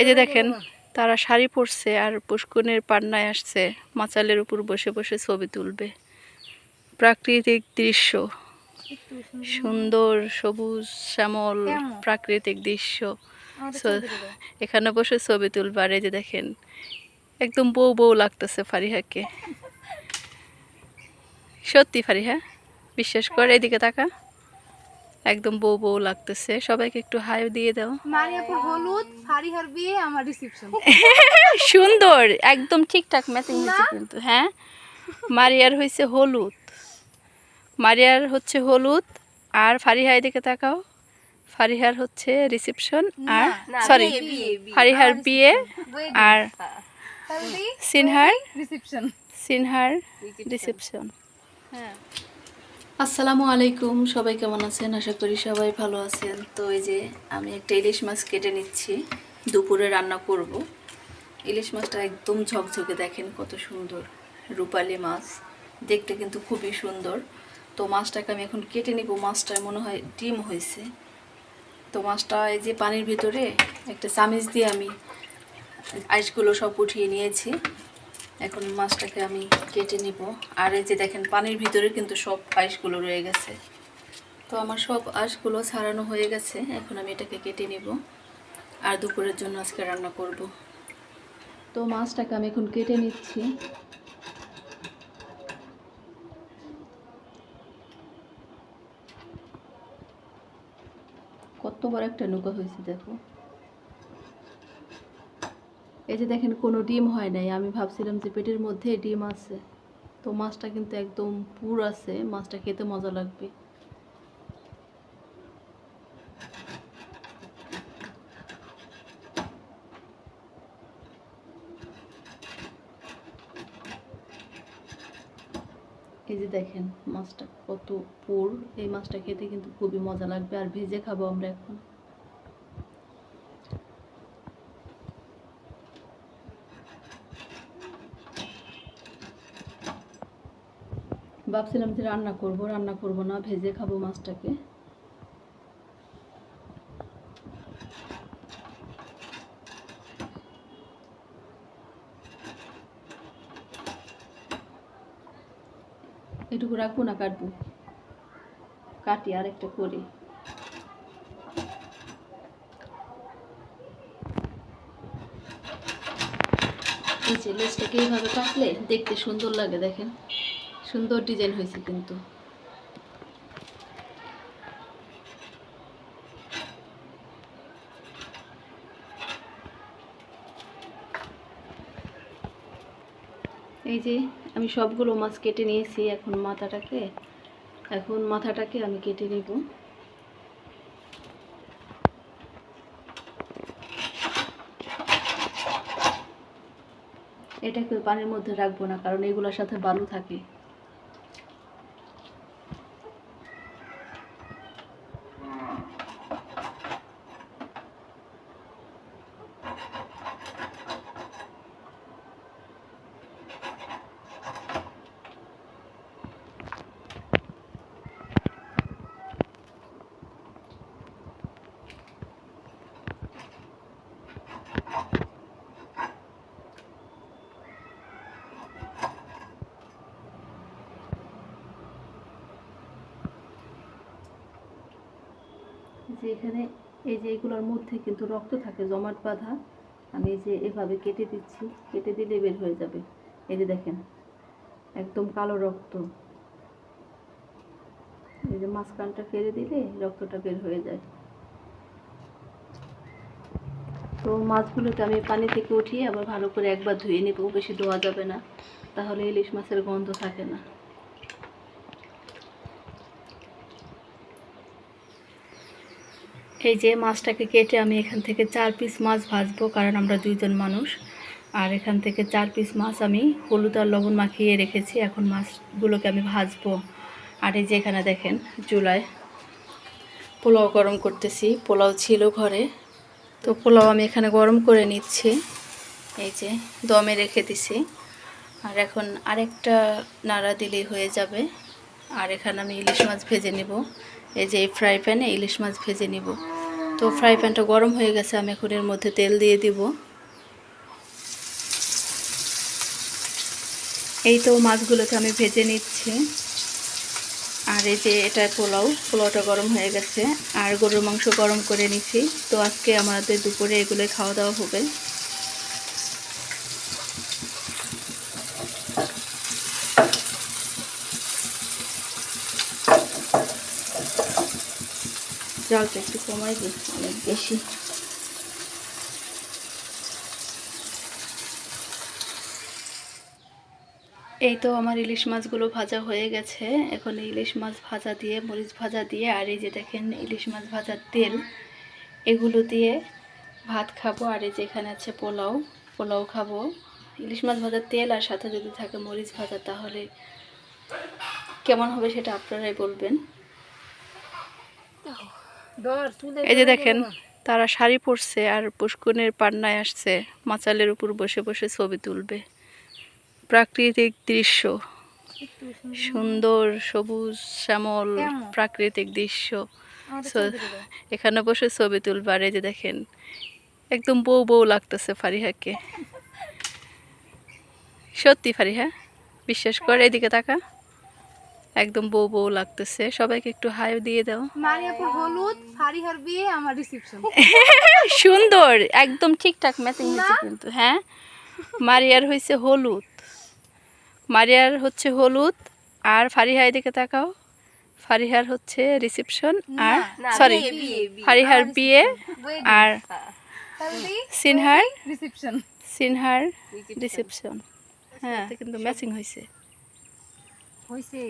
এই যে দেখেন তারা শাড়ি পরছে আর পুষ্কনের পান্নায় আসছে মাচালের উপর বসে বসে ছবি তুলবে। প্রাকৃতিক দৃশ্য সুন্দর সবুজ শ্যামল প্রাকৃতিক দৃশ্য। এখানে বসে ছবি তুলবে। আর এই যে দেখেন একদম বউ বউ লাগতেছে ফারিহাকে। সত্যি ফারিহা বিশ্বাস কর এদিকে তাকা। একদম বউ বউ লাগতেছে। সবাইকে একটু হাই দিয়ে দাও। মারিয়াপুর হলুদ ফারিহার বিয়ে আমার রিসেপশন সুন্দর একদম ঠিকঠাক ম্যাচিং হয়েছে কিন্তু হ্যাঁ? মারিয়ার হয়েছে হলুদ। মারিয়ার হচ্ছে হলুদ আর ফারিহার দিকে তাকাও। ফারিহার হচ্ছে রিসেপশন আর সরি ফারিহার বিয়ে আর সিনহার রিসেপশন সিনহার রিসেপশন আসসালামু আলাইকুম, সবাই কেমন আছেন? আশা করি সবাই ভালো আছেন। তো এই যে আমি একটা ইলিশ মাছ কেটে নিচ্ছি, দুপুরে রান্না করব। ইলিশ মাছটা একদম ঝকঝকে, দেখেন কত সুন্দর। রূপালি মাছ, দেখতে কিন্তু খুবই সুন্দর। তো মাছটাকে আমি এখন কেটে নিব মাছটা মনে হয় ডিম হয়েছে। তো মাছটা এই যে পানির ভিতরে একটা চামিচ দিয়ে আমি আইসগুলো সব উঠিয়ে নিয়েছি। এখন মাছটাকে আমি কেটে নিব। আর এই যে দেখেন, পানির ভিতরে কিন্তু সব আইসগুলো রয়ে গেছে। তো আমার সব আঁশগুলো ছাড়ানো হয়ে গেছে। এখন আমি এটাকে কেটে নিব। আর দুপুরের জন্য আজকে রান্না করব। তো মাছটাকে আমি এখন কেটে নিচ্ছি। কত বড় একটা নৌকা হয়েছে দেখো। এই যে দেখেন কোনো ডিম হয় নাই। আমি ভাবছিলাম যে পেটের মধ্যে ডিম আছে। তো মাছটা কিন্তু একদম পুর আছে। মাছটা খেতে মজা লাগবে। এই যে দেখেন মাছটা কত পুর। এই মাছটা খেতে কিন্তু খুবই মজা লাগবে। আর ভেজে খাব আমরা এখন। ভাবছিলাম যে রান্না করব রান্না করব না, ভেজে খাব মাছটাকে। এটুকু রাখব না কাটবো? কাটি আর একটা করি। এই যে লেজটাকে এইভাবে কাটলে দেখতে সুন্দর লাগে, দেখেন। সুন্দর ডিজাইন হয়েছে কিন্তু। এই যে আমি সবগুলো মাছ কেটে নিয়েছি এখন মাথাটাকে। এখন মাথাটাকে আমি কেটে নেব। এটাকে পানির মধ্যে রাখব না, কারণ এগুলোর সাথে বালু থাকে। যে এখানে এই যে এগুলোর মধ্যে কিন্তু রক্ত থাকে, জমাট বাঁধা, আমি যে এভাবে কেটে দিচ্ছি, কেটে দিলে বের হয়ে যাবে। এই যে দেখেন, একদম কালো রক্ত। এই যে মাঝখানটা কেটে দিলে রক্তটা বের হয়ে যায়। তো মাছগুলোকে আমি পানি থেকে উঠিয়ে আবার ভালো করে একবার ধুয়ে নেব, বেশি ধোয়া যাবে না। তাহলে ইলিশ মাছের গন্ধ থাকে না। এই যে মাছটাকে কেটে আমি এখান থেকে চার পিস মাছ ভাজবো, কারণ আমরা দুইজন মানুষ। আর এখান থেকে চার পিস মাছ আমি হলুদ আর লবণ মাখিয়ে রেখেছি, এখন মাছগুলোকে আমি ভাজবো। আর এই যে এখানে দেখেন, চুলায় পোলাও গরম করতেছি। পোলাও ছিল ঘরে, তো পোলাও আমি এখানে গরম করে নিচ্ছি। এই যে দমে রেখে দিছি। আর এখন আরেকটা নাড়া দিলেই হয়ে যাবে। আর এখানে আমি ইলিশ মাছ ভেজে নিব। এই যে এই ফ্রাই প্যানে ইলিশ মাছ ভেজে নিব। তো ফ্রাই প্যানটা গরম হয়ে গেছে, আমি এখন এর মধ্যে তেল দিয়ে দিব। এই তো মাছগুলোকে আমি ভেজে নিচ্ছি। আর এই যে এটা পোলাও, পোলাওটা গরম হয়ে গেছে। আর গরুর মাংস গরম করে নিছি। তো আজকে আমাদের দুপুরে এগুলো খাওয়া দাওয়া হবে। জলটা একটু কমাই দিই, অনেক বেশি। এই তো আমার ইলিশ মাছগুলো ভাজা হয়ে গেছে। এখন ইলিশ মাছ ভাজা দিয়ে, মরিচ ভাজা দিয়ে, আর এই যে দেখেন ইলিশ মাছ ভাজার তেল, এগুলো দিয়ে ভাত খাব। আর এই যে এখানে আছে পোলাও পোলাও খাব। ইলিশ মাছ ভাজার তেল আর সাথে যদি থাকে মরিচ ভাজা, তাহলে কেমন হবে সেটা আপনারাই বলবেন। এই যে দেখেন তারা শাড়ি পরছে আর পুষ্কনের পান্নায় আসছে মাচালের উপর বসে বসে ছবি তুলবে। প্রাকৃতিক দৃশ্য সুন্দর সবুজ শ্যামল প্রাকৃতিক দৃশ্য। এখানে বসে ছবি তুলবে। আর এই যে দেখেন একদম বউ বউ লাগতেছে ফারিহাকে। সত্যি ফারিহা বিশ্বাস করে এদিকে তাকা। একদম বউ বউ লাগতেছে। সবাইকে একটু হাই দিয়ে দাও। মারিয়াপুর হলুদ ফারিহার বিয়ে আমার রিসেপশন সুন্দর একদম ঠিকঠাক ম্যাচিং হয়েছে কিন্তু হ্যাঁ? মারিয়ার হয়েছে হলুদ। মারিয়ার হচ্ছে হলুদ আর ফারিহার দিকে তাকাও। ফারিহার হচ্ছে রিসেপশন আর সরি ফারিহার বিয়ে আর সিনহার রিসেপশন সিনহার রিসেপশন হ্যাঁ কিন্তু ম্যাচিং হয়েছে। হইছে